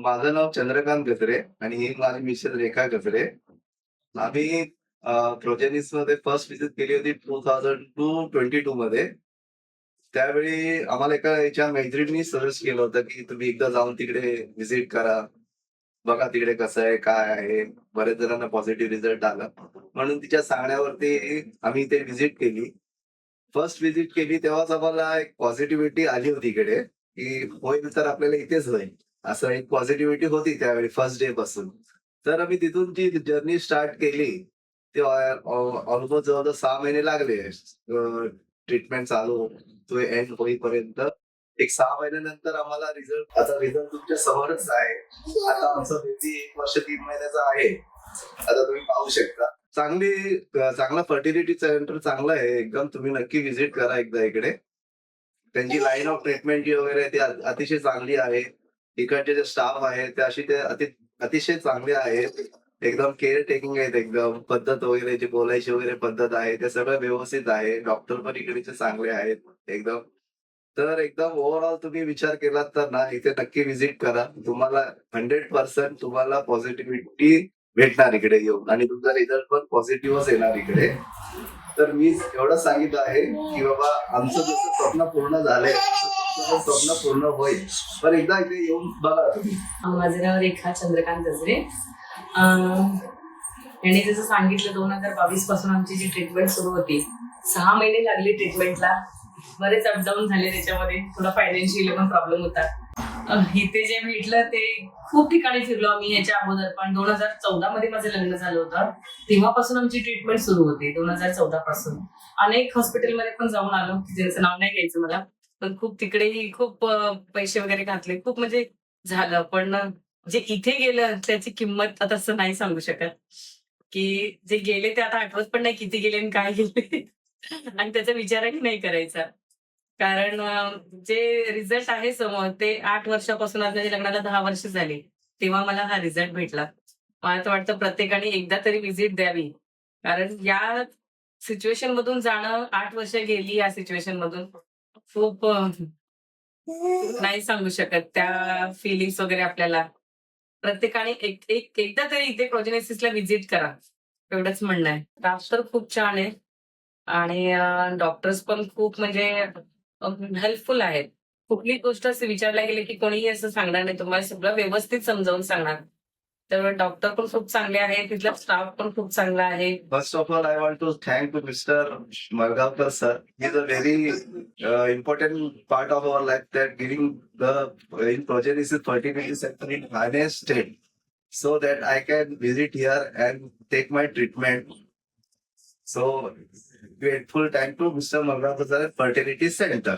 माझं नाव चंद्रकांत गजरे आणि ही माझी मिसेस रेखा गजरे. आम्ही प्रोजेनिसमध्ये फर्स्ट विजिट केली होती two thousand two twenty two मध्ये. त्यावेळी आम्हाला एका याच्या मैत्रिणी सजेस्ट केलं होतं की तुम्ही एकदा जाऊन तिकडे व्हिजिट करा. बघा तिकडे कसं आहे काय आहे. बरेच जणांना पॉझिटिव्ह रिझल्ट आला. म्हणून तिच्या सांगण्यावरती आम्ही ते व्हिजिट केली. फर्स्ट व्हिजिट केली तेव्हाच आम्हाला एक पॉझिटिव्हिटी आली होती इकडे की होईल तर आपल्याला इथेच होईल. असं एक पॉझिटिव्हिटी होती त्यावेळी फर्स्ट डे पासून. तर आम्ही तिथून जी जर्नी स्टार्ट केली ते ऑलमोस्ट जवळजवळ सहा महिने लागले. ट्रीटमेंट चालू तो एंड होईपर्यंत. एक सहा महिन्यानंतर आम्हाला रिझल्ट आता रिझल्ट तुमच्या समोरच आहे. आता आमचा बेबी एक वर्ष तीन महिन्याचा आहे. आता तुम्ही पाहू शकता. चांगली चांगला फर्टिलिटी सेंटर चांगलं आहे. एकदम तुम्ही नक्की व्हिजिट करा एकदा इकडे. त्यांची लाईन ऑफ ट्रीटमेंट जी वगैरे ती अतिशय चांगली आहे. इकडचे जे स्टाफ आहे ते अशी ते अति- अतिशय चांगले आहेत. एकदम केअर टेकिंग आहेत एकदम. पद्धत वगैरे जी बोलायची वगैरे पद्धत आहे ते सगळं व्यवस्थित आहे. डॉक्टर पण इकडचे चांगले आहेत. एकदम. तर एकदम ओव्हरऑल तुम्ही विचार केलात तर ना इथे नक्की व्हिजिट करा. तुम्हाला हंड्रेड पर्सेंट तुम्हाला पॉझिटिव्हिटी भेटणार इकडे येऊन. आणि तुमचा रिझल्ट पण पॉझिटिव्हच येणार इकडे. तर मी एवढं सांगितलं आहे की बाबा आमचं जसं स्वप्न पूर्ण झालंय तसं स्वप्न पूर्ण होईल. पण एकदा इथे येऊन बघा. तुम्ही माझं नाव रेखा चंद्रकांत गजरे यांनी जसं सांगितलं दोन हजार बावीसपासून आमची जी ट्रीटमेंट सुरू होती सहा महिने लागले ट्रीटमेंटला बरेच अपडाऊन झाले त्याच्यामध्ये. थोडा फायनान्शियल पण प्रॉब्लेम होता. इथे जे भेटलं ते खूप ठिकाणी फिरलो आम्ही याच्या अगोदर. पण दोन हजार चौदा मध्ये माझं लग्न झालं होतं. तेव्हापासून आमची ट्रीटमेंट सुरू होती दोन हजार चौदा पासून. अनेक हॉस्पिटलमध्ये पण जाऊन आलो ज्यांचं नाव नाही घ्यायचं मला. पण खूप तिकडेही खूप पैसे वगैरे घातले. खूप म्हणजे झालं. पण जे इथे गेलं त्याची किंमत आता असं नाही सांगू शकत. की जे गेले ते आता आठवत पण नाही किती गेले आणि काय गेले. आणि त्याचा विचारही नाही करायचा. कारण जे रिझल्ट आहे समोर ते आठ वर्षापासून आज माझ्या लग्नाला दहा वर्ष झाली तेव्हा मला हा रिझल्ट भेटला. मला तर वाटतं प्रत्येकाने एकदा तरी व्हिजिट द्यावी. कारण या सिच्युएशन मधून जाणं आठ वर्ष गेली या सिच्युएशन मधून खूप अं, नाही सांगू शकत त्या फिलिंग्स वगैरे आपल्याला. प्रत्येकाने एक एक एकदा तरी इथे प्रोजेनेसिसला व्हिजिट करा. एवढंच म्हणणं आहे. डॉक्टर खूप छान आहे आणि डॉक्टर्स पण खूप म्हणजे हेल्पफुल आहेत. कुठली गोष्ट असं विचारल्या गेली की कोणीही असं सांगणार नाही. तुम्हाला सगळं व्यवस्थित समजावून सांगणार. त्यामुळे डॉक्टर पण खूप चांगले आहेत तिथला स्टाफ पण खूप चांगला आहे. First of all I want to thank to mister Margaonkar sir is a very important part of our life that giving in project is in fertility sector in हायने state so that I can visit here and take my treatment so grateful thank to mister Margaonkar sir centre